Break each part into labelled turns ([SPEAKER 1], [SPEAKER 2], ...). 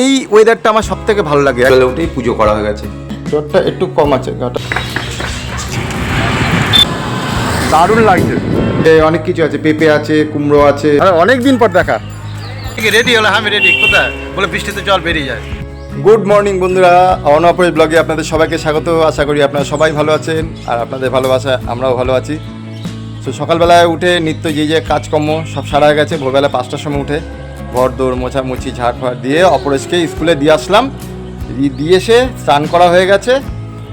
[SPEAKER 1] এই ওয়েদারটা আমার সব থেকে ভালো লাগে। বেলা উঠেই পুজো করা হয়ে গেছে। জ্বরটা একটু কম আছে গাটা। দারুণ লাগছে। অনেক কিছু আছে পেঁপে আছে কুমড়ো আছে। অনেক দিন পর দেখা।
[SPEAKER 2] রেডি হলো আমি রেডি কোথায়? বলে বৃষ্টিতে জল বেরিয়ে যায়।
[SPEAKER 1] গুড মর্নিং বন্ধুরা। অনপরিস ব্লগে আপনাদের সবাইকে স্বাগত। আশা করি আপনারা সবাই ভালো আছেন আর আপনাদের ভালোবাসা আমরাও ভালো আছি। তো সকালবেলায় উঠে নিত্য যে যে কাজকর্ম সব সারা হয়ে গেছে ভোরবেলা পাঁচটার সময় উঠে। ঘর দৌড়, মোছামুছি ঝাড় ফাড় দিয়ে অপরেশকে স্কুলে দিয়ে আসলাম। দিয়ে এসে স্নান করা হয়ে গেছে,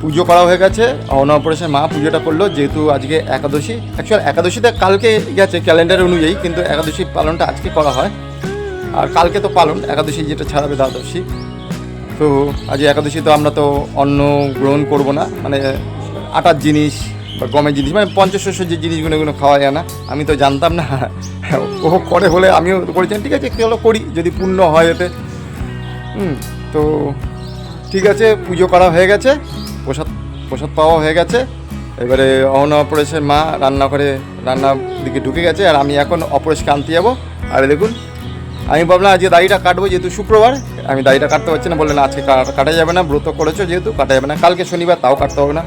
[SPEAKER 1] পুজো করা হয়ে গেছে। অনপরেশের মা পুজোটা করল, যেহেতু আজকে একাদশী। অ্যাকচুয়াল একাদশীতে কালকে গেছে ক্যালেন্ডার অনুযায়ী, কিন্তু একাদশী পালনটা আজকে করা হয়। আর কালকে তো পালন, একাদশী যেটা ছাড়াবে দ্বাদশী। তো আজ একাদশী তো আমরা তো অন্ন গ্রহণ করব না মানে আটার জিনিস বা গমের জিনিস মানে পঞ্চাশ পঞ্চশস্য যে জিনিসগুলো, এগুলো খাওয়া যায় না। আমি তো জানতাম না। ও করে বলে আমিও করেছেন ঠিক আছে চলো করি, যদি পূর্ণ হয় এতে। হুম, তো ঠিক আছে, পুজো করা হয়ে গেছে, প্রসাদ প্রসাদ পাওয়া হয়ে গেছে। এবারে অহন অপরেশের মা রান্না করে রান্নার দিকে ঢুকে গেছে, আর আমি এখন অপরেশকে আনতে যাব। আর দেখুন, আমি ভাবলাম আজকে দাড়িটা কাটবো, যেহেতু শুক্রবার, আমি দাড়িটা কাটতে পারছি না, বললেন আজকে কাটা যাবে না, ব্রত করেছ যেহেতু, কাটা যাবে না, কালকে শনিবার, তাও কাটতে হবে না।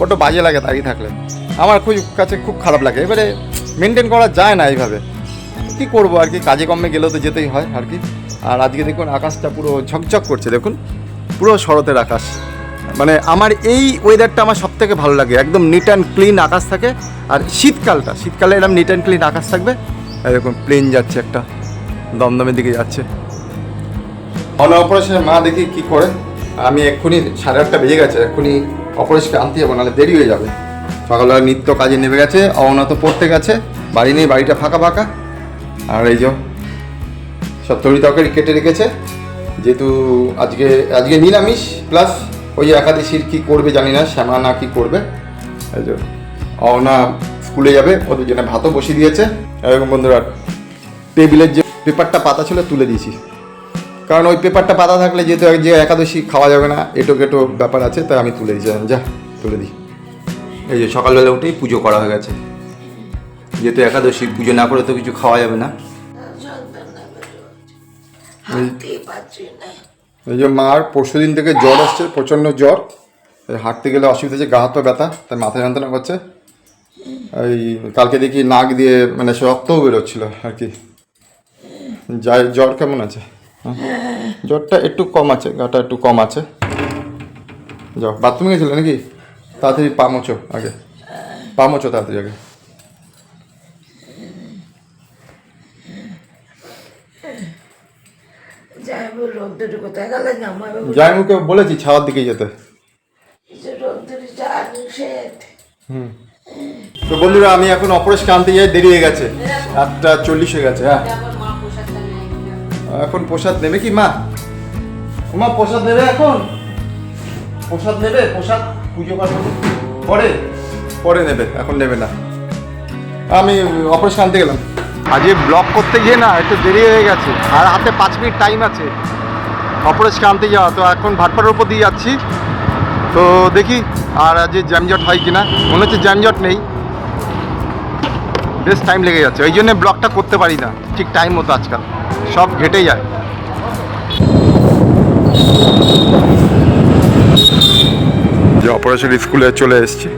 [SPEAKER 1] বড্ড বাজে লাগে দাড়ি থাকলে। আমার খুব কাছে খুব খারাপ লাগে। এবারে মেনটেন করা যায় না এইভাবে। কী করব আর কি? কাজে কর্মে গেলেও তো যেতেই হয় আর কি। আর আজকে দেখুন, আকাশটা পুরো ঝকঝক করছে। দেখুন, পুরো শরতের আকাশ। মানে আমার এই ওয়েদারটা আমার সব থেকে ভালো লাগে। একদম নিট অ্যান্ড ক্লিন আকাশ থাকে। আর শীতকালটা, শীতকালে এরকম নিট অ্যান্ড ক্লিন আকাশ থাকবে। এরকম প্লেন যাচ্ছে একটা। দমদমের দিকে যাচ্ছে। অন অপারেশনের মা দেখি কি করে। আমি এক্ষুনি সাড়ে আটটা বেজে গেছে। এক্ষুনি অপারেশনকে আনতে যাব, নাহলে দেরি হয়ে যাবে। সকালবেলা নিত্য কাজে নেমে গেছে অওনা তো পড়তে গেছে, বাড়ি নেই, বাড়িটা ফাঁকা ফাঁকা। আর এই যে সব তরি তরকারি কেটে রেখেছে, যেহেতু আজকে আজকে নিরামিষ প্লাস ওই একাদশীর কী করবে জানি না, শ্যামা না কী করবে। এই যে অওনা স্কুলে যাবে ওদের জন্য ভাতও বসিয়ে দিয়েছে। এরকম বন্ধুরা, টেবিলের যে পেপারটা পাতা ছিল, তুলে দিয়েছি। কারণ ওই পেপারটা পাতা থাকলে যেহেতু যে একাদশী খাওয়া যাবে না এটো কেটো ব্যাপার আছে তাই আমি তুলে দিয়েছিলাম যা তুলে দিই। এই যে সকালবেলা উঠেই পুজো করা হয়ে গেছে। যেহেতু একাদশী পুজো না করে তো কিছু খাওয়া যাবে না। এই যে মার পরশু দিন থেকে জ্বর আসছে প্রচণ্ড জ্বর। এই হাঁটতে গেলে অসুবিধা হচ্ছে গা হাত ব্যথা তাই মাথা যন্ত্রণা করছে। এই কালকে দেখি নাক দিয়ে মানে সে রক্তও বেরোচ্ছিল আর কি। যাই জ্বর কেমন আছে? জ্বরটা একটু কম আছে গাটা একটু কম আছে। যাও বাথরুমে গেছিলে নাকি? তাড়াতাড়ি পা মোছো আগে। পা মোছো তাড়াতাড়ি আগে। মুখে বলেছি ছাওয়ার দিকে যেতে।
[SPEAKER 3] সেট
[SPEAKER 1] তো বন্ধুরা আমি এখন অপরেশকে আনতে যাই দেরি হয়ে গেছে। আটটা চল্লিশ হয়ে গেছে হ্যাঁ। এখন প্রসাদ নেবে কি, মা? মা, প্রসাদ নেবে এখন? প্রসাদ নেবে? প্রসাদ পুজো পরে? পরে নেবে, এখন নেবে না। আমি অপারেশন আনতে গেলাম। আজকে ব্লক করতে গিয়ে না, একটু দেরি হয়ে গেছে। আর হাতে পাঁচ মিনিট টাইম আছে। অপারেশন আনতে যাওয়া, তো এখন ভাটপাড়ার উপর দিয়ে যাচ্ছি। তো দেখি, আর আজ জ্যামজট হয় কিনা। মনে হচ্ছে জ্যামজট নেই। বেশ টাইম লেগে যাচ্ছে। ওই জন্য ব্লকটা করতে পারি না। ঠিক টাইম মতো আজকাল। সব ঘেটে যায়। যে অপারেশন স্কুলে চলে এসেছি।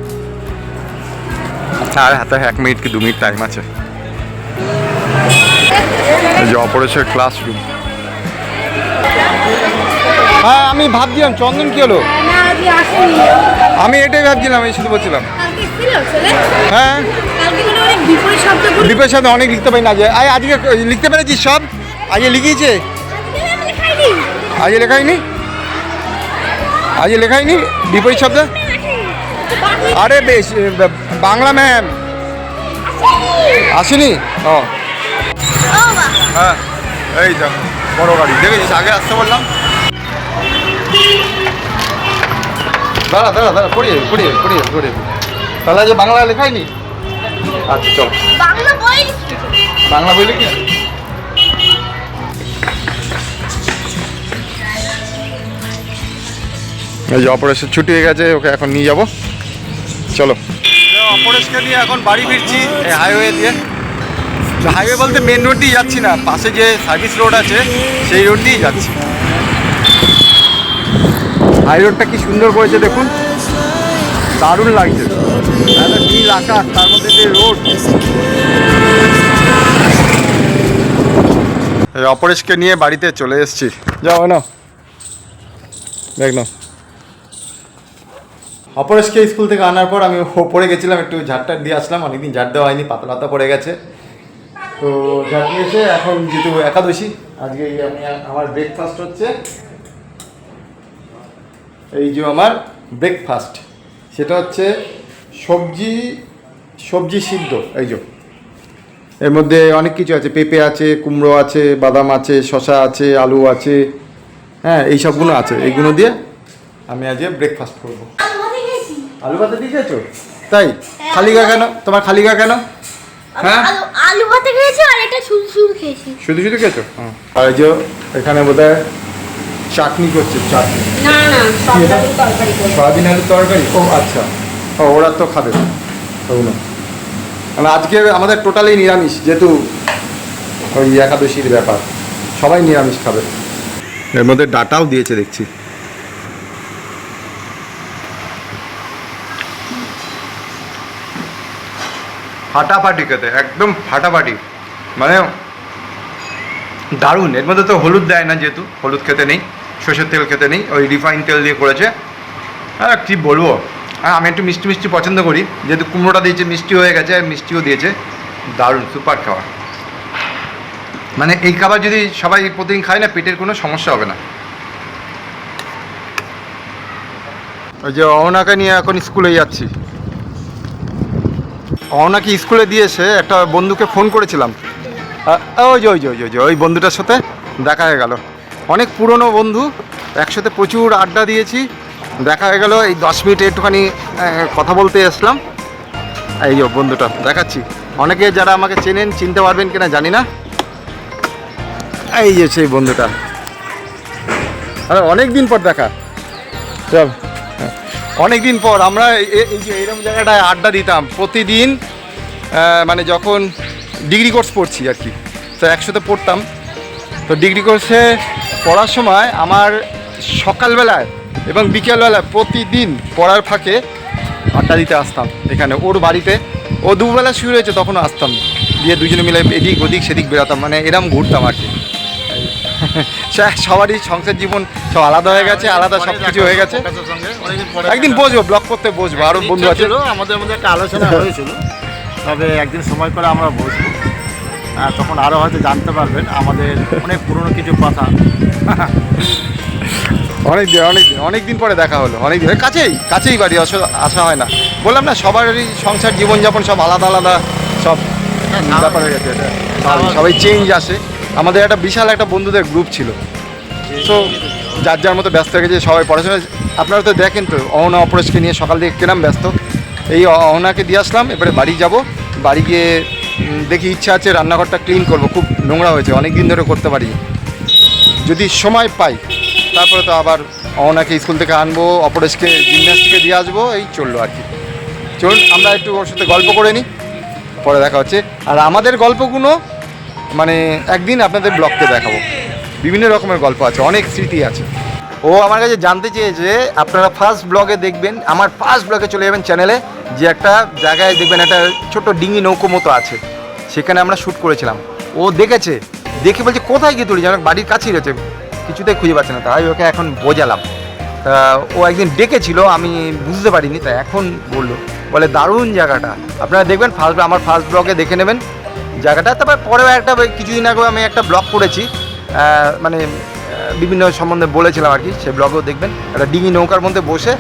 [SPEAKER 1] আর হাতে এক মিনিট কি দু মিনিট টাইম আছে। যে অপারেশন ক্লাসরুম হ্যাঁ আমি ভাবছিলাম চন্দন কি হলো?
[SPEAKER 4] না আজকে আসেনি।
[SPEAKER 1] আমি এটাই ভাবছিলাম এই শুধু বলছিলাম। হ্যাঁ।
[SPEAKER 4] বিপরীত শব্দ
[SPEAKER 1] সাথে অনেক লিখতে পারি না আজ আজকে লিখতে পেরেছিস সব? আজকে লিখিয়েছে?
[SPEAKER 4] আজকে আমি লেখাইনি
[SPEAKER 1] আজকে লেখাইনি বিপরীত শব্দ? আরে বেশ বাংলা ম্যাম। আসেনি? ও। হ্যাঁ এই দেখো বড় গাড়ি। দেখেছিস আগে আসতে বললাম। দাঁড়া দাঁড়া দাঁড়া পড়িয়ে পড়িয়ে পড়িয়ে পড়িয়ে। তাহলে আজকে বাংলা লেখাইনি আচ্ছা চল।
[SPEAKER 4] বাংলা বই
[SPEAKER 1] বাংলা বই লিখিস এই যে অপারেশন ছুটি হয়ে গেছে ওকে এখন নিয়ে যাব। চলো। অপারেশনকে নিয়ে এখন বাড়ি ফিরছি এই হাইওয়ে দিয়ে। হাইওয়ে বলতে মেন রোড দিয়ে যাচ্ছি না পাশে যে সার্ভিস রোড আছে সেই রোড দিয়েই যাচ্ছি। হাই রোডটা কি সুন্দর করেছে দেখুন। দারুণ লাগছে। নীল আকাশ তার মধ্যে যে রোড। এই অপরেশকে নিয়ে বাড়িতে চলে এসছি। যাও না দেখ না অপরেশকে স্কুল থেকে আনার পর আমি ওপরে গেছিলাম, একটু ঝাড়টার দিয়ে আসলাম, অনেকদিন ঝাড় দেওয়া হয়নি পাতা পাতা পড়ে গেছে। তো ঝাড় দিয়েছে এখন যেহেতু একাদশী, আজকে আমি আমার ব্রেকফাস্ট হচ্ছে। এই যে আমার ব্রেকফাস্ট সেটা হচ্ছে সবজি সবজি সিদ্ধ, এই যে। এর মধ্যে অনেক কিছু আছে, পেঁপে আছে, কুমড়ো আছে, বাদাম আছে শশা আছে, আলু আছে হ্যাঁ এই সবগুলো আছে, এইগুলো দিয়ে আমি আজকে ব্রেকফাস্ট করব। আলু ভাতে দিয়ে খেয়েছো? তাই? খালি গা কেন? তোমার খালি গা কেন? হ্যাঁ?
[SPEAKER 4] আলু আলু ভাতে খেয়েছি আর এটা শুধু শুধু খেয়েছি।
[SPEAKER 1] শুধু শুধু খেয়েছো? হ্যাঁ। আর এই যে এখানে বোধ চাটনি করছে চাটনি।
[SPEAKER 4] না না?
[SPEAKER 1] সয়াবিন আলুর তরকারি? ও আচ্ছা। ও ওরা তো খাবে। ওগুলো। মানে আজকে আমাদের টোটালি নিরামিষ যেহেতু ওই একাদশীর ব্যাপার। সবাই নিরামিষ খাবে। এর মধ্যে ডাটাও দিয়েছে দেখছি। ফাটাফাটি খেতে, একদম ফাটাফাটি। মানে দারুণ। এর মধ্যে তো হলুদ দেয় না যেহেতু, হলুদ খেতে নেই, সর্ষের তেল খেতে নেই, ওই রিফাইন তেল দিয়ে করেছে। হ্যাঁ কী বলব? হ্যাঁ আমি একটু মিষ্টি মিষ্টি পছন্দ করি, যেহেতু কুমড়োটা দিয়েছে, মিষ্টি হয়ে গেছে আর মিষ্টিও দিয়েছে। দারুণ সুপার খাবার। মানে এই খাবার যদি সবাই প্রতিদিন খায় না, পেটের কোনো সমস্যা হবে না। ওই যে অহনাকে নিয়ে এখন স্কুলে যাচ্ছি। অহনাকে স্কুলে দিয়েছে একটা বন্ধুকে ফোন করেছিলাম। ওই যে ওই যে ওই যে, ওই বন্ধুটার সাথে দেখা হয়ে গেল। অনেক পুরনো বন্ধু, একসাথে প্রচুর আড্ডা দিয়েছি, দেখা হয়ে গেল, এই দশ মিনিট একটুখানি কথা বলতে এসলাম। এই যে বন্ধুটা, দেখাচ্ছি। অনেকে যারা আমাকে চেনেন, চিনতে পারবেন কিনা জানি না। এই যে সেই বন্ধুটা। আরে অনেক দিন পর দেখা। চল। অনেক দিন পর আমরা এই যে এরকম জায়গাটায় আড্ডা দিতাম, প্রতিদিন মানে যখন ডিগ্রি কোর্স পড়ছি আর কি, তো একসাথে পড়তাম। তো ডিগ্রি কোর্সে পড়ার সময় আমার সকালবেলায় এবং বিকেলবেলায় প্রতিদিন পড়ার ফাঁকে আড্ডা দিতে আসতাম এখানে। ওর বাড়িতে, ও দুবেলা শুরু হয়েছে তখনও আসতাম। দিয়ে দুজনে মিলে এদিক ওদিক সেদিক বেরোতাম মানে এরম ঘুরতাম আর কি। সবারই সংসার জীবন সব আলাদা হয়ে গেছে আলাদা সব কিছু হয়ে গেছে। একদিন বসবো ব্লগ করতে বসবো আরও বন্ধু আছে।
[SPEAKER 2] আমাদের মধ্যে একটা আলোচনা হয়েছিল তবে একদিন সময় করে আমরা বসবো। তখন আরও হয়তো জানতে পারবেন আমাদের অনেক পুরনো কিছু কথা।
[SPEAKER 1] অনেক দিন অনেক দিন অনেক দিন পরে দেখা হলো অনেক দিন কাছেই কাছেই বাড়ি আসা আসা হয় না। বললাম না সবারই সংসার জীবনযাপন সব আলাদা আলাদা সব ব্যাপার হয়ে গেছে সবাই চেঞ্জ আসে। আমাদের একটা বিশাল একটা বন্ধুদের গ্রুপ ছিল। সো যার যার মতো ব্যস্ত হয়ে গেছে সবাই পড়াশোনা আপনারা তো দেখেন তো, অহনা অপরেশকে নিয়ে সকাল থেকে কেরাম ব্যস্ত। এই অহনাকে দিয়ে আসলাম, এবারে বাড়ি যাব। বাড়ি গিয়ে দেখি ইচ্ছা আছে রান্নাঘরটা ক্লিন করব। খুব নোংরা হয়েছে অনেক দিন ধরে করতে পারি যদি সময় পাই, তারপরে তো আবার অহনাকে স্কুল থেকে আনব, অপরেশকে জিমন্যাস্টিকে দিয়ে আসব, এই চলল আর কি। চলুন, আমরা একটু ওর সাথে গল্প করে নিই, পরে দেখা হচ্ছে। আর আমাদের গল্পগুলো মানে একদিন আপনাদের ব্লগকে দেখাবো। বিভিন্ন রকমের গল্প আছে, অনেক স্মৃতি আছে। ও আমার কাছে জানতে চেয়েছে, আপনারা ফার্স্ট ব্লগে দেখবেন, আমার ফার্স্ট ব্লগে চলে যাবেন চ্যানেলে যে একটা জায়গায় দেখবেন একটা ছোট ডিঙি নৌকো মতো আছে। সেখানে আমরা শ্যুট করেছিলাম। ও দেখেছে, দেখে বলছে, কোথায় গিয়ে তুলি যেন বাড়ির কাছেই রয়েছে, কিছুতেই খুঁজে পাচ্ছে না। তাই ওকে এখন বোঝালাম। তা ও একদিন ডেকেছিল, আমি বুঝতে পারিনি তাই এখন বলল। বলে, দারুণ জায়গাটা। আপনারা দেখবেন ফার্স্ট আমার ফার্স্ট ব্লগে দেখে নেবেন। জায়গাটা। তারপর পরেও একটা কিছুদিন আগে আমি একটা ব্লগ করেছি। মানে বিভিন্ন সম্বন্ধে বলেছিলাম আর কি সে ব্লগেও দেখবেন। একটা ডিঙি নৌকার মধ্যে বসে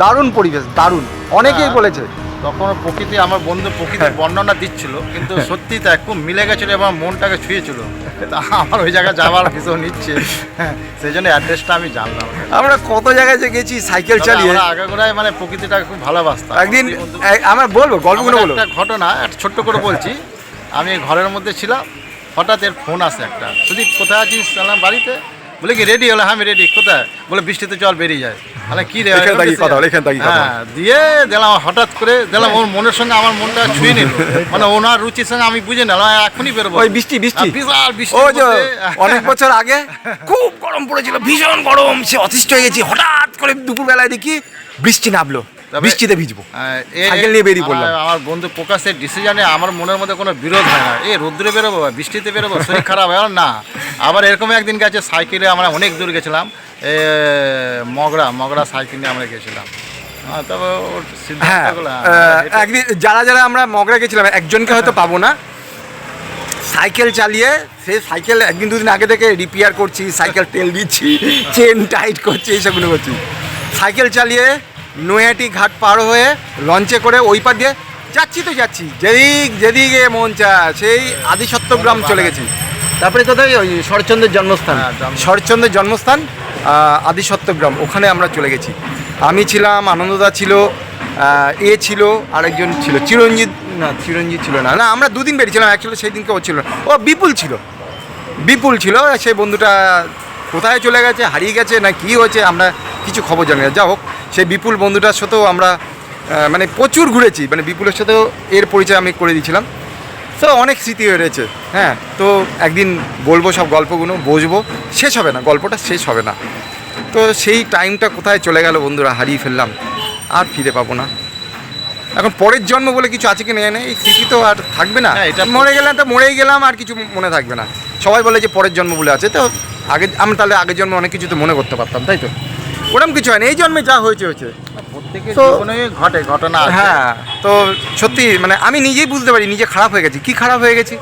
[SPEAKER 1] দারুণ পরিবেশ দারুণ। অনেকেই
[SPEAKER 2] হ্যাঁ।
[SPEAKER 1] বলেছে।
[SPEAKER 2] তখন প্রকৃতি আমার বন্ধু প্রকৃতির বর্ণনা দিচ্ছিল কিন্তু সত্যি তা খুব মিলে গেছিল এবং মনটাকে ছুঁয়েছিল। তা আমার ওই জায়গায় যাওয়ার ভীষণ ইচ্ছে। হ্যাঁ, সেই জন্য অ্যাড্রেসটা আমি জানলাম।
[SPEAKER 1] আমরা কত জায়গায় যে গেছি সাইকেল চালিয়ে।
[SPEAKER 2] আমরা আগাগোড়ায় মানে প্রকৃতিটাকে খুব ভালোবাসতাম।
[SPEAKER 1] একদিন
[SPEAKER 2] আমার
[SPEAKER 1] বলব গল্পগুলো বলব।
[SPEAKER 2] একটা ঘটনা একটা ছোট্ট করে বলছি। আমি ঘরের মধ্যে ছিলাম হঠাৎ এর ফোন আসে একটা। সুদীপ কোথায় আছিস? সালাম বাড়িতে। বলে কি রেডি হলো হ্যাঁ আমি রেডি কোথায়? বলে বৃষ্টিতে জল বেরিয়ে যায়। মানে কি রে। হ্যাঁ, দিয়ে দিলাম হঠাৎ করে দিলাম ওর মনের সঙ্গে আমার মনটা ছুঁয়ে নিল। মানে ওনার রুচির সঙ্গে আমি বুঝে নিলাম এখনই বেরোবো।
[SPEAKER 1] ওই বৃষ্টি, বৃষ্টি?
[SPEAKER 2] আর বিশাল বৃষ্টি
[SPEAKER 1] অনেক বছর আগে খুব গরম পড়েছিল ভীষণ গরম সে অতিষ্ঠ হয়ে গেছি। হঠাৎ করে দুপুরবেলায় দেখি বৃষ্টি নামলো। বৃষ্টিতে ভিজবো।
[SPEAKER 2] হ্যাঁ,
[SPEAKER 1] সাইকেল নিয়ে বেরিয়ে পড়লাম।
[SPEAKER 2] আমার- বন্ধু প্রকাশের ডিসিশনে আমার মনের মধ্যে কোনো বিরোধ হয় না। এ রোদ্রে বেরোবো বৃষ্টিতে বেরোবো শরীর খারাপ হয় না? আবার এরকম একদিন গেছে সাইকেলে আমরা অনেক দূর গেছিলাম। মগরা মগরা সাইকেল নিয়ে আমরা গেছিলাম। হ্যাঁ
[SPEAKER 1] হ্যাঁ একদিন যারা যারা আমরা মগরা গেছিলাম একজনকে হয়তো পাবো না। সাইকেল চালিয়ে সে সাইকেল একদিন দুদিন আগে থেকে রিপেয়ার করছি সাইকেল তেল দিচ্ছি চেন টাইট করছি এইসবগুলো করছি। সাইকেল চালিয়ে নৈহাটি ঘাট পার হয়ে লঞ্চে করে ওই পার দিয়ে যাচ্ছি তো যাচ্ছি। যেদিক যেদিকে মন চা সেই আদি সত্যগ্রাম চলে গেছি। তারপরে কোথায়? ওই শরৎচন্দ্রের জন্মস্থান।
[SPEAKER 2] হ্যাঁ,
[SPEAKER 1] শরৎচন্দ্রের জন্মস্থান আদি সত্যগ্রাম ওখানে আমরা চলে গেছি। আমি ছিলাম আনন্দদা ছিল এ ছিল আরেকজন ছিল। চিরঞ্জিত না চিরঞ্জিত ছিল না। না আমরা দুদিন বেরিয়েছিলাম অ্যাকচুয়ালি সেই দিনকে ও ছিল। না। ও বিপুল ছিল। বিপুল ছিল সেই বন্ধুটা কোথায় চলে গেছে হারিয়ে গেছে না কি হয়েছে আমরা কিছু খবর জানি না। যা হোক সেই বিপুল বন্ধুটার সাথেও আমরা মানে প্রচুর ঘুরেছি। মানে বিপুলের সাথেও এর পরিচয় আমি করে দিয়েছিলাম। তো অনেক স্মৃতি হয়ে রয়েছে। হ্যাঁ তো একদিন বলব সব গল্পগুলো বসবো। শেষ হবে না গল্পটা শেষ হবে না। তো সেই টাইমটা কোথায় চলে গেল বন্ধুরা হারিয়ে ফেললাম। আর ফিরে পাবো না। এখন পরের জন্ম বলে কিছু আছে কি না জানি এই স্মৃতি তো আর থাকবে না।
[SPEAKER 2] হ্যাঁ, এটা-
[SPEAKER 1] মরে গেলাম তো মরেই গেলাম আর কিছু মনে থাকবে না। সবাই বলে যে পরের জন্ম বলে আছে তো আগে আমি তাহলে আগের জন্ম অনেক কিছু তো মনে করতে পারতাম তাই তো? ওরকম কিছু হয়নি। এই জন্মে যা হয়েছে হয়েছে। তো-
[SPEAKER 2] ঘটে ঘটনা
[SPEAKER 1] হ্যাঁ তো সত্যি মানে আমি নিজেই বুঝতে পারি নিজে খারাপ হয়ে গেছি। কি খারাপ হয়ে গেছি?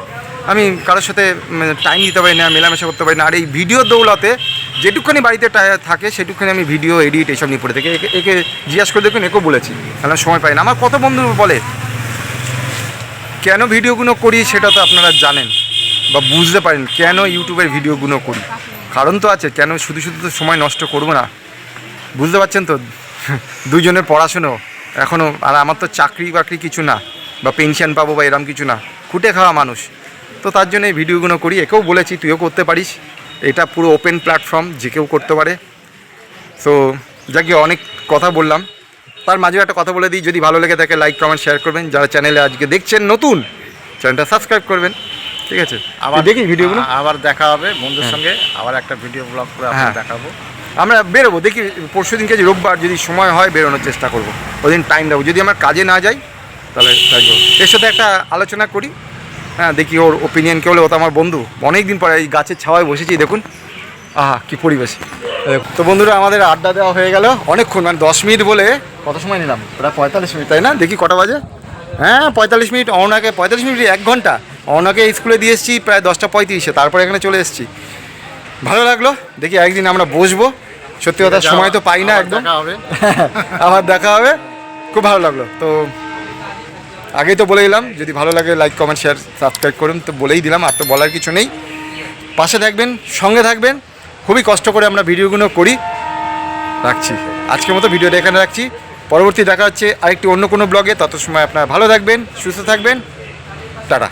[SPEAKER 1] আমি কারোর সাথে টাইম দিতে পারি না মেলামেশা করতে পারি না। আর এই ভিডিও দৌলাতে যেটুকুখানি বাড়িতে থাকে সেটুকুখানি আমি ভিডিও এডিট এসব নিয়ে পড়ে থাকি। একে একে জিজ্ঞাসা করে দেখুন একেও বলেছি। কারণ সময় পাই না। আমার কত বন্ধু বলে কেন ভিডিওগুলো করি সেটা তো আপনারা জানেন বা বুঝতে পারেন কেন ইউটিউবের ভিডিওগুলো করি? কারণ তো আছে কেন শুধু শুধু তো সময় নষ্ট করব না? বুঝতে পারছেন তো? দুজনের পড়াশুনো। এখনও আর আমার তো চাকরি বাকরি কিছু না বা পেনশন পাবো বা এরম কিছু না। খুঁটে খাওয়া মানুষ। তো তার জন্য এই ভিডিওগুলো করি। একেও বলেছি তুইও করতে পারিস। এটা পুরো ওপেন প্ল্যাটফর্ম যে কেউ করতে পারে। সো যাকে অনেক কথা বললাম। তার মাঝেও একটা কথা বলে দিই যদি ভালো লেগে থাকে লাইক কমেন্ট শেয়ার করবেন। যারা চ্যানেলে আজকে দেখছেন নতুন চ্যানেলটা সাবস্ক্রাইব করবেন। ঠিক আছে?
[SPEAKER 2] আবার
[SPEAKER 1] দেখি ভিডিওগুলো
[SPEAKER 2] আবার দেখা হবে বন্ধুর সঙ্গে। আবার একটা ভিডিও ব্লগ করে
[SPEAKER 1] হ্যাঁ।
[SPEAKER 2] দেখাবো।
[SPEAKER 1] আমরা বেরোবো, দেখি পরশু দিনকে যে রোববার যদি সময় হয় বেরোনোর চেষ্টা করব। ওই দিন টাইম দেবো। যদি আমার কাজে না যাই, তাহলে থাকব এর সাথে একটা আলোচনা করি। হ্যাঁ দেখি ওর ওপিনিয়ন কে হলে ও তো আমার বন্ধু। অনেক দিন পরে এই গাছের ছাওয়ায় বসেছি, দেখুন। আহা, কি পরিবেশ। তো বন্ধুরা, আমাদের আড্ডা দেওয়া হয়ে গেল। অনেকক্ষণ মানে দশ মিনিট বলে কত সময় নিলাম? প্রায় পঁয়তাল্লিশ মিনিট, তাই না? দেখি কটা বাজে। হ্যাঁ পঁয়তাল্লিশ মিনিট অনাকে পঁয়তাল্লিশ মিনিট, এক ঘণ্টা। অনাকে স্কুলে দিয়ে এসেছি প্রায় দশটা পঁয়ত্রিশে, তারপরে এখানে চলে এসেছি। ভালো লাগল? দেখি একদিন আমরা বসবো। সত্যি কথা সময় তো পাই না একদম। আবার দেখা হবে। খুব ভালো লাগল। তো আগেই তো বলে দিলাম যদি ভালো লাগে লাইক কমেন্ট শেয়ার সাবস্ক্রাইব করুন। তো বলেই দিলাম আর তো বলার কিছু নেই। পাশে থাকবেন সঙ্গে থাকবেন। খুবই কষ্ট করে আমরা ভিডিওগুলো করি। রাখছি। আজকের মতো ভিডিওটা এখানে রাখছি। পরবর্তী দেখা হচ্ছে আরেকটি অন্য কোনো ব্লগে তত সময় আপনারা ভালো থাকবেন সুস্থ থাকবেন। টাটা।